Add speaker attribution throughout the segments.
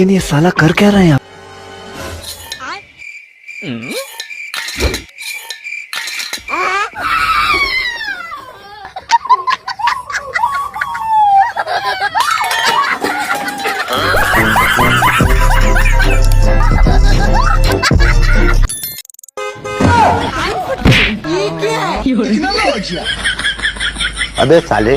Speaker 1: लेकिन ये साला कर क्या रहे हैं आप?
Speaker 2: अबे साले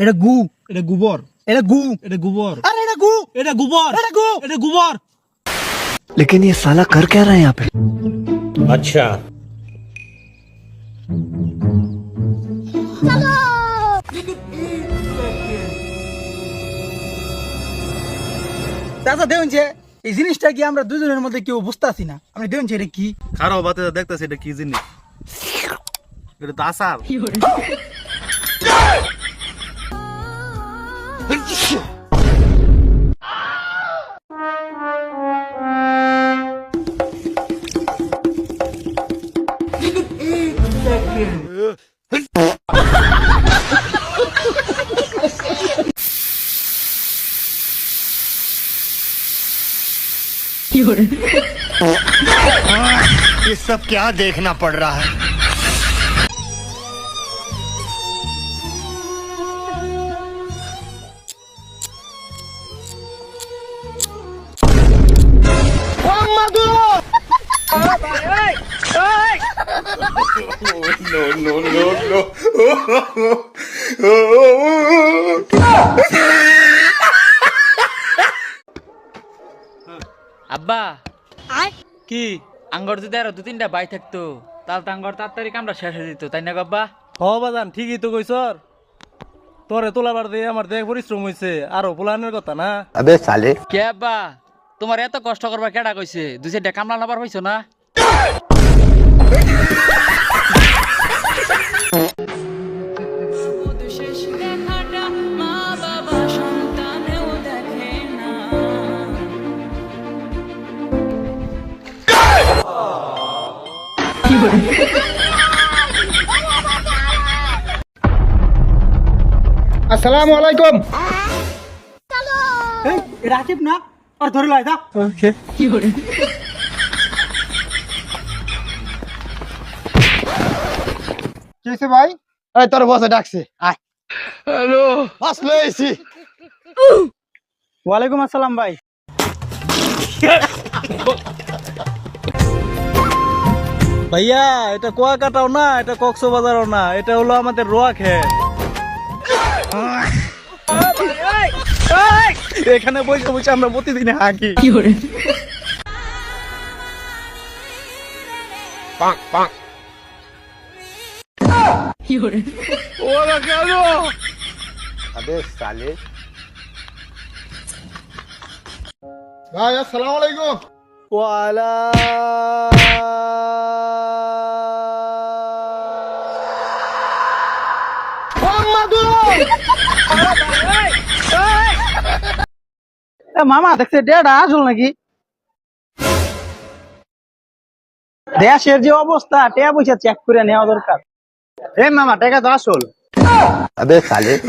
Speaker 3: এটা গু এটা গোবর এটা গু এটা গোবর আরে এটা গু এটা গোবর এটা গু এটা গোবর
Speaker 1: लेकिन ये साला कर क्या रहे हैं यहाँ पे
Speaker 4: अच्छा
Speaker 3: চাচা দেখুন যে এই জিনিসটা কি আমরা দুজনের মধ্যে কেউ বুঝতেছি না আপনি দেখুন যে এটা কি
Speaker 5: খারাপ বাতে দেখতেছি এটা কি জিনিস এটা তো আসার
Speaker 2: ये सब क्या देखना पड़ रहा है? no, no, no, no.
Speaker 6: আব্বা কি? আঙ্গর যদি আরও দু তিনটা বাই থাকতো তাহলে আঙ্গর তাড়াতাড়ি কামড়া শেষ হয়ে যেত তাই না গব্বা
Speaker 5: হ বাজান ঠিকই তো কইছর তোরে তোলাবার দিয়ে আমার দেখ পরিশ্রম হইছে আর পোলানের কথা না?
Speaker 2: আবে সালে।
Speaker 6: কে আব্বা? তোমার এত কষ্ট করবা কেডা কইছে? দুই চারটা কামড়া নাবার হইছো না?
Speaker 3: আসসালামু আলাইকুম। আকিব না? আর ধরে লাই দা
Speaker 2: কিছে ভাই? এই তোর বসে ডাকছে আয়। হ্যালো। আসলে এসি
Speaker 3: ওয়ালাইকুম আসসালাম ভাই।
Speaker 5: ভাইয়া এটা কুয়াকাটাও না এটা কক্সবাজারও না এটা হলো আমাদের রোয়া খেত। এখানে বসে বসে আমরা প্রতিদিন হাঁকি।
Speaker 2: কি করে?
Speaker 5: পাক
Speaker 3: পাক। মামা দেখছে ডেটা আসল নাকি দেশের যে অবস্থা টেয়া পয়সা চেক করে নেওয়া দরকার।
Speaker 2: হে মামা টাকা তো আসল। আবে সালে